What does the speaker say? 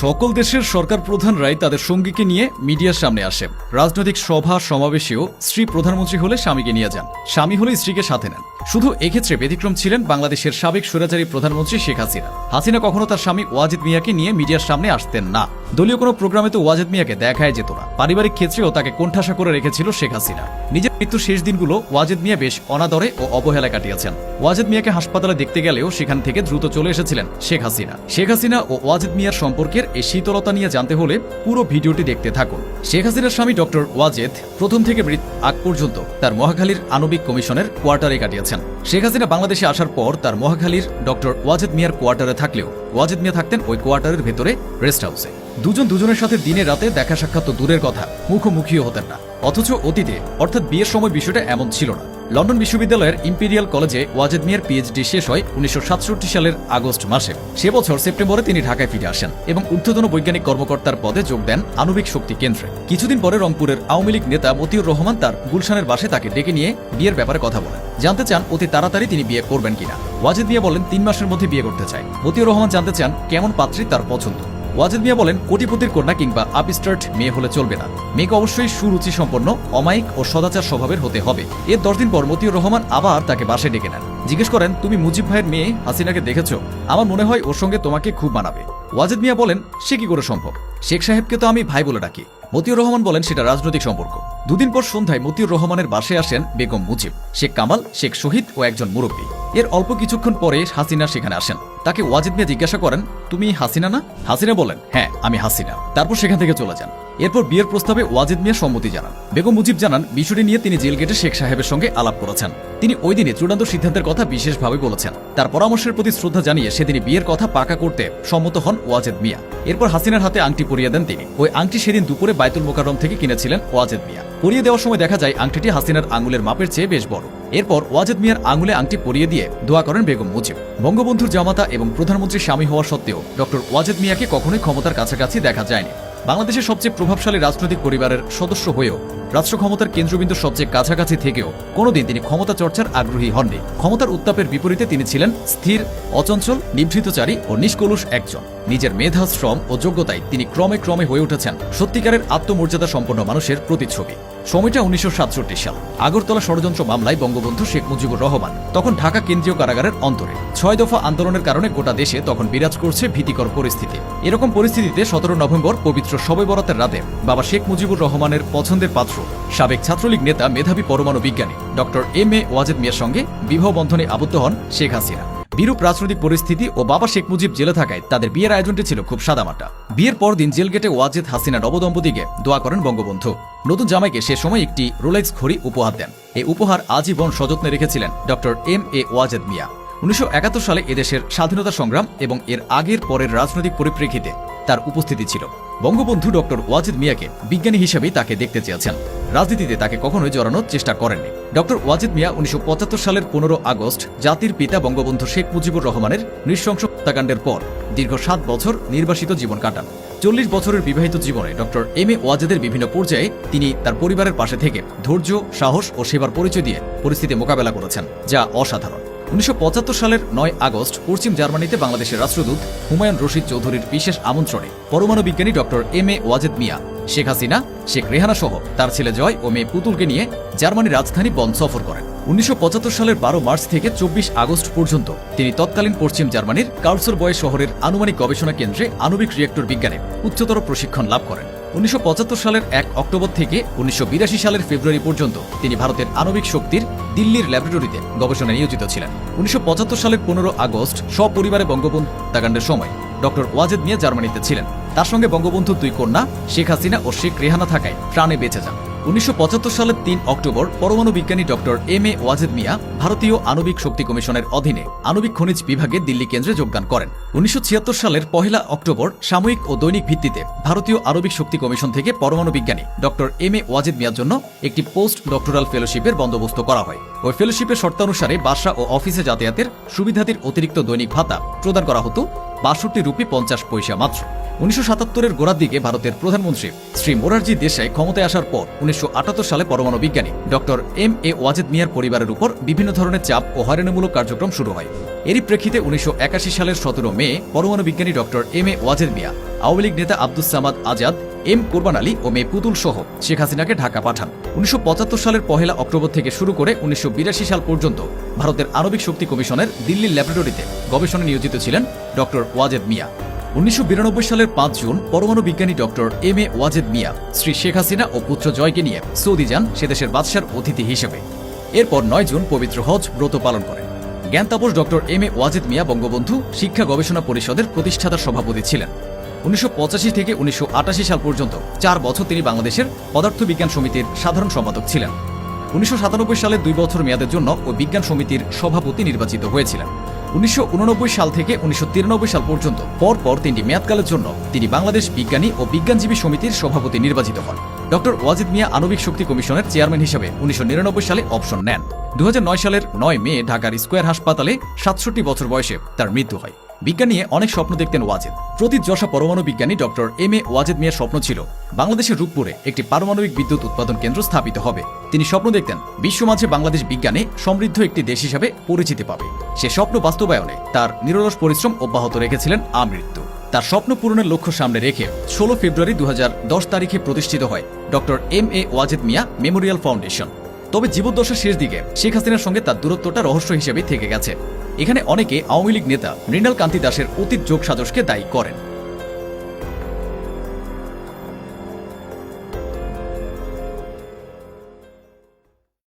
সকল দেশের সরকার প্রধানরাই তাদের সঙ্গীকে নিয়ে মিডিয়ার সামনে আসে। রাজনৈতিক সভা সমাবেশেও স্ত্রী প্রধানমন্ত্রী হলে স্বামীকে নিয়ে যান। স্বামী হলে স্ত্রীকে সাথে নেন। শুধু এক্ষেত্রে ব্যতিক্রম ছিলেন বাংলাদেশের সাবেক স্বৈরাচারী প্রধানমন্ত্রী শেখ হাসিনা। হাসিনা কখনো তার স্বামী ওয়াজিদ মিয়াকে নিয়ে মিডিয়ার সামনে আসতেন না। দলীয় কোনো প্রোগ্রামে তো ওয়াজিদ মিয়াকে দেখায় যেত না। পারিবারিক ক্ষেত্রেও তাকে কোণঠাসা করে রেখেছিল শেখ হাসিনা। নিজের মৃত্যুর শেষ দিনগুলো ওয়াজিদ মিয়া বেশ অনাদরে ও অবহেলা কাটিয়েছেন। ওয়াজিদ মিয়াকে হাসপাতালে দেখতে গেলেও সেখান থেকে দ্রুত চলে এসেছিলেন শেখ হাসিনা। শেখ হাসিনা ও ওয়াজিদ মিয়ার সম্পর্কের এই শীতলতা নিয়ে জানতে হলে পুরো ভিডিওটি দেখতে থাকুন। শেখ হাসিনার স্বামী ডক্টর ওয়াজেদ প্রথম থেকে মৃত্যু আগ পর্যন্ত তার মহাখালীর আণবিক কমিশনের কোয়ার্টারে কাটিয়েছেন। শেখ হাসিনা বাংলাদেশে আসার পর তার মহাখালীর ডক্টর ওয়াজেদ মিয়ার কোয়ার্টারে থাকলেও ওয়াজেদ মিয়া থাকতেন ওই কোয়ার্টারের ভেতরে রেস্ট হাউসে। দুজন দুজনের সাথে দিনে রাতে দেখা সাক্ষাৎ তো দূরের কথা, মুখোমুখিও হতেন না। অথচ অতীতে, অর্থাৎ বিয়ের সময় বিষয়টা এমন ছিল না। লন্ডন বিশ্ববিদ্যালয়ের ইম্পেরিয়াল কলেজে ওয়াজেদ মিয়ার পিএইচডি শেষ হয় উনিশশো সাতষট্টি সালের আগস্ট মাসে। সে বছর সেপ্টেম্বরে তিনি ঢাকায় ফিরে আসেন এবং ঊর্ধ্বতন বৈজ্ঞানিক কর্মকর্তার পদে যোগ দেন আণবিক শক্তি কেন্দ্রে। কিছুদিন পরে রংপুরের আওয়ামী লীগ নেতা মতিউর রহমান তার গুলশানের বাসে তাকে ডেকে নিয়ে বিয়ের ব্যাপারে কথা বলেন। জানতে চান অতি তাড়াতাড়ি তিনি বিয়ে করবেন কিনা। ওয়াজেদ মিয়া বলেন, তিন মাসের মধ্যে বিয়ে করতে চায় মতিউর রহমান জানতে চান কেমন পাত্রী তার পছন্দ। ওয়াজেদ মিয়া বলেন, কোটিপতির কন্যা কিংবা আপস্টার্ট মেয়ে হলে চলবে না। মেয়েকে অবশ্যই সুরুচি সম্পন্ন অমায়িক ও সদাচার স্বভাবের হতে হবে। এর দশ দিন পর মতিউর রহমান আবার তাকে বাসে ডেকে নেন। জিজ্ঞেস করেন, তুমি মুজিব ভাইয়ের মেয়ে হাসিনাকে দেখেছ? আমার মনে হয় ওর সঙ্গে তোমাকে খুব মানাবে। ওয়াজেদ মিয়া বলেন, সে কি করে সম্ভব? শেখ সাহেবকে তো আমি ভাই বলে ডাকি। মতিউর রহমান বলেন, সেটা রাজনৈতিক সম্পর্ক। দুদিন পর সন্ধ্যায় মতিউর রহমানের বাসে আসেন বেগম মুজিব। শেখ কামাল, শেখ শহীদ ও একজন মুরব্বী। এর অল্প কিছুক্ষণ পরে হাসিনা সেখানে আসেন। তাকে ওয়াজিদ মিয়া জিজ্ঞাসা করেন, তুমি হাসিনা না? হাসিনা বলেন। হ্যাঁ আমি হাসিনা। তারপর সেখান থেকে চলে যান। এরপর বিয়ের প্রস্তাবে ওয়াজিদ মিয়া সম্মতি জানান। বেগম মুজিব জানান, বিষয়টি নিয়ে তিনি জেল গেটে শেখ সাহেবের সঙ্গে আলাপ করেছেন। তিনি ওই দিনে চূড়ান্ত সিদ্ধান্তের কথা বিশেষভাবে বলেছেন। তার পরামর্শের প্রতি শ্রদ্ধা জানিয়ে সেদিনই বিয়ের কথা পাকা করতে সম্মত হন ওয়াজেদ মিয়া। এরপর হাসিনার হাতে আংটি পরিয়ে দেন তিনি। ওই আংটি সেদিন দুপুরে বাইতুল মোকাররম থেকে কিনেছিলেন ওয়াজেদ মিয়া। পরিয়ে দেওয়ার সময় দেখা যায়, আংটিটি হাসিনার আঙুলের মাপের চেয়ে বেশ বড়। এরপর ওয়াজেদ মিয়ার আঙুলে আংটি পরিয়ে দিয়ে দোয়া করেন বেগম মুজিব। বঙ্গবন্ধুর জামাতা এবং প্রধানমন্ত্রীর স্বামী হওয়া সত্ত্বেও ডক্টর ওয়াজেদ মিয়াকে কখনোই ক্ষমতার কাছাকাছি দেখা যায়নি। বাংলাদেশের সবচেয়ে প্রভাবশালী রাজনৈতিক পরিবারের সদস্য হয়েও রাষ্ট্র ক্ষমতার কেন্দ্রবিন্দুর সবচেয়ে কাছাকাছি থেকেও কোনোদিন তিনি ক্ষমতা চর্চার আগ্রহী হননি। ক্ষমতার উত্তাপের বিপরীতে তিনি ছিলেন স্থির, অচঞ্চল, নিভৃতচারী ও নিষ্কলুষ একজন। নিজের মেধা, শ্রম ও যোগ্যতায় তিনি ক্রমে ক্রমে হয়ে উঠেছেন সত্যিকারের আত্মমর্যাদা সম্পন্ন মানুষের প্রতিচ্ছবি। সময়টা উনিশশো সাতষট্টি সাল। আগরতলা ষড়যন্ত্র মামলায় বঙ্গবন্ধু শেখ মুজিবুর রহমান, তখন ঢাকা কেন্দ্রীয় কারাগারের অন্তরে। ছয় দফা আন্দোলনের কারণে গোটা দেশে তখন বিরাজ করছে ভীতিকর পরিস্থিতি। এরকম পরিস্থিতিতে সতেরো নভেম্বর পবিত্র শবে বরাতের রাতে বাবা শেখ মুজিবুর রহমানের পছন্দের পাত্র, সাবেক ছাত্রলীগ নেতা, মেধাবী পরমাণু বিজ্ঞানী ডক্টর এম এ ওয়াজেদ মিয়ার সঙ্গে বিবাহ বন্ধনে আবদ্ধ হন শেখ হাসিনা। বিরূপ রাজনৈতিক পরিস্থিতি ও বাবা শেখ মুজিব জেলে থাকায় তাদের বিয়ের আয়োজনটি ছিল খুব সাদামাটা। বিয়ের পর দিন জেল গেটে ওয়াজেদ হাসিনা নবদম্পতিকে দোয়া করেন বঙ্গবন্ধু। নতুন জামাইকে সে সময় একটি রোলেক্স ঘড়ি উপহার দেন। এই উপহার আজীবন সযত্নে রেখেছিলেন ড. এম. এ. ওয়াজেদ মিয়া। উনিশশো একাত্তর সালে এদেশের স্বাধীনতা সংগ্রাম এবং এর আগের পরের রাজনৈতিক পরিপ্রেক্ষিতে তার উপস্থিতি ছিল। বঙ্গবন্ধু ডক্টর ওয়াজিদ মিয়াকে বিজ্ঞানী হিসেবেই তাকে দেখতে চেয়েছেন। রাজনীতিতে তাকে কখনোই জড়ানোর চেষ্টা করেননি। ডক্টর ওয়াজিদ মিয়া উনিশশো পঁচাত্তর সালের পনেরো আগস্ট জাতির পিতা বঙ্গবন্ধু শেখ মুজিবুর রহমানের নৃশংস হত্যাকাণ্ডের পর দীর্ঘ সাত বছর নির্বাসিত জীবন কাটান। চল্লিশ বছরের বিবাহিত জীবনে ডক্টর এম এ ওয়াজেদের বিভিন্ন পর্যায়ে তিনি তার পরিবারের পাশে থেকে ধৈর্য, সাহস ও সেবার পরিচয় দিয়ে পরিস্থিতি মোকাবেলা করেছেন, যা অসাধারণ। উনিশশো পঁচাত্তর সালের নয় আগস্ট পশ্চিম জার্মানিতে বাংলাদেশের রাষ্ট্রদূত হুমায়ুন রশিদ চৌধুরীর বিশেষ আমন্ত্রণে পরমাণু বিজ্ঞানী doctor M A Wazed Miah, Sheikh Hasina, Sheikh Rehana সহ তার ছেলে জয় ও মেয়ে পুতুলকে নিয়ে জার্মানির রাজধানী বন সফর করেন। উনিশশো পঁচাত্তর সালের বারো মার্চ থেকে চব্বিশ আগস্ট পর্যন্ত তিনি তৎকালীন পশ্চিম জার্মানির কার্লসর বয় শহরের আনুমানিক গবেষণা কেন্দ্রে আণবিক রিয়েক্টর বিজ্ঞানে উচ্চতর প্রশিক্ষণ লাভ করেন। উনিশশো পঁচাত্তর সালের এক অক্টোবর থেকে উনিশশো বিরাশি সালের ফেব্রুয়ারি পর্যন্ত তিনি ভারতের আণবিক শক্তির দিল্লির ল্যাবরেটরিতে গবেষণায় নিয়োজিত ছিলেন। উনিশশো পঁচাত্তর সালের পনেরো আগস্ট সপরিবারে বঙ্গবন্ধু হত্যাকাণ্ডের সময় ডক্টর ওয়াজেদ নিয়ে জার্মানিতে ছিলেন। তার সঙ্গে বঙ্গবন্ধুর দুই কন্যা, শেখ হাসিনা ও শেখ রেহানা থাকায় প্রাণে বেঁচে যান। উনিশশো সালের তিন অক্টোবর পরমাণু বিজ্ঞানী doctor M A Wazed Miah ভারতীয় আণবিক শক্তি কমিশনের অধীনে আণবিক খনিজ বিভাগে দিল্লি কেন্দ্রে যোগদান করেন। উনিশশো ছিয়াত্তর সালের পহেলা অক্টোবর সাময়িক ও দৈনিক ভিত্তিতে ভারতীয় আণবিক শক্তি কমিশন থেকে পরমাণু বিজ্ঞানী ডক্টর এম এ ওয়াজেদ মিয়ার জন্য একটি পোস্ট ডক্টরাল ফেলোশিপের বন্দোবস্ত করা হয়। ওই ফেলোশিপের শর্তানুসারে বাসা ও অফিসে যাতায়াতের সুবিধাতির অতিরিক্ত দৈনিক ভাতা প্রদান করা হতো। বাষট্টি রুপি পঞ্চাশ পয়সা মাত্র। উনিশশো সাতাত্তরের গোড়ার দিকে ভারতের প্রধানমন্ত্রী শ্রী মোরারজি দেশাই ক্ষমতায় আসার পর উনিশশো আটাত্তর সালে পরমাণু বিজ্ঞানী ডক্টর এম এ ওয়াজেদ মিয়ার পরিবারের উপর বিভিন্ন ধরনের চাপ ও হয়রানিমূলক কার্যক্রম শুরু হয়। এরই প্রেক্ষিতে উনিশশো একাশি সালের সতেরো মে পরমাণু বিজ্ঞানী doctor M A Wazed Miah Awami League নেতা আব্দুস সামাদ আজাদ, এম কোরবান আলী ও মে পুতুল সহ শেখ হাসিনাকে ঢাকা পাঠান। উনিশশো পঁচাত্তর সালের পহেলা অক্টোবর থেকে শুরু করে উনিশশো বিরাশি সাল পর্যন্ত ভারতের আণবিক শক্তি কমিশনের দিল্লির ল্যাবরেটরিতে গবেষণায় নিয়োজিত ছিলেন ডক্টর ওয়াজেদ মিয়া। উনিশশো বিরানব্বই সালের পাঁচ জুন পরমাণু বিজ্ঞানী doctor M A Wazed Miah, Shri Sheikh Hasina ও পুত্র জয়কে নিয়ে সৌদি যান সে দেশের বাদশার অতিথি হিসেবে। এরপর নয় জুন পবিত্র হজ ব্রত পালন করেন। জ্ঞান Tapas doctor M A Wazed Miah Bangabandhu শিক্ষা গবেষণা পরিষদের প্রতিষ্ঠাতা সভাপতি ছিলেন। উনিশশো পঁচাশি থেকে উনিশশো আটাশি সাল পর্যন্ত চার বছর তিনি বাংলাদেশের পদার্থবিজ্ঞান সমিতির সাধারণ সম্পাদক ছিলেন। উনিশশো সালের দুই বছর মেয়াদের জন্য ও বিজ্ঞান সমিতির সভাপতি নির্বাচিত হয়েছিলেন। উনিশশো উননব্বই সাল থেকে উনিশশো তিরানব্বই সাল পর্যন্ত পরপর তিনটি মেয়াদকালের জন্য তিনি বাংলাদেশ বিজ্ঞানী ও বিজ্ঞানজীবী সমিতির সভাপতি নির্বাচিত হন। ডক্টর ওয়াজিদ মিয়া আণবিক শক্তি কমিশনের চেয়ারম্যান হিসেবে উনিশশো নিরানব্বই সালে অপশন নেন। দুহাজার নয় সালের নয় মে ঢাকার স্কোয়ার হাসপাতালে সাতষট্টি বছর বয়সে তার মৃত্যু হয়। বিজ্ঞান নিয়ে অনেক স্বপ্ন দেখতেন ওয়াজেদ। প্রতীত যশা পরমাণু বিজ্ঞানী ডক্টর এম এ ওয়াজেদ মিয়ার স্বপ্ন ছিল, বাংলাদেশের রূপপুরে একটি পারমাণবিক বিদ্যুৎ উৎপাদন কেন্দ্র স্থাপিত হবে। তিনি স্বপ্ন দেখতেন বিশ্বমাঝে বাংলাদেশ বিজ্ঞানে সমৃদ্ধ একটি দেশ হিসাবে পরিচিতি পাবে। সে স্বপ্ন বাস্তবায়নে তার নিরলস পরিশ্রম অব্যাহত রেখেছিলেন আমৃত্যু। তার স্বপ্ন পূরণের লক্ষ্য সামনে রেখে ষোলো ফেব্রুয়ারি দু হাজার দশ তারিখে প্রতিষ্ঠিত হয় doctor M A Wazed Miah memorial foundation. তবে জীবদ্দশার শেষ দিকে শেখ হাসিনার সঙ্গে তার দূরত্বটা রহস্য হিসেবে থেকে গেছে। এখানে অনেকে আওয়ামী লীগ নেতা মৃণাল কান্তি দাসের অতীত যোগ সাজসকে দায়ী করেন।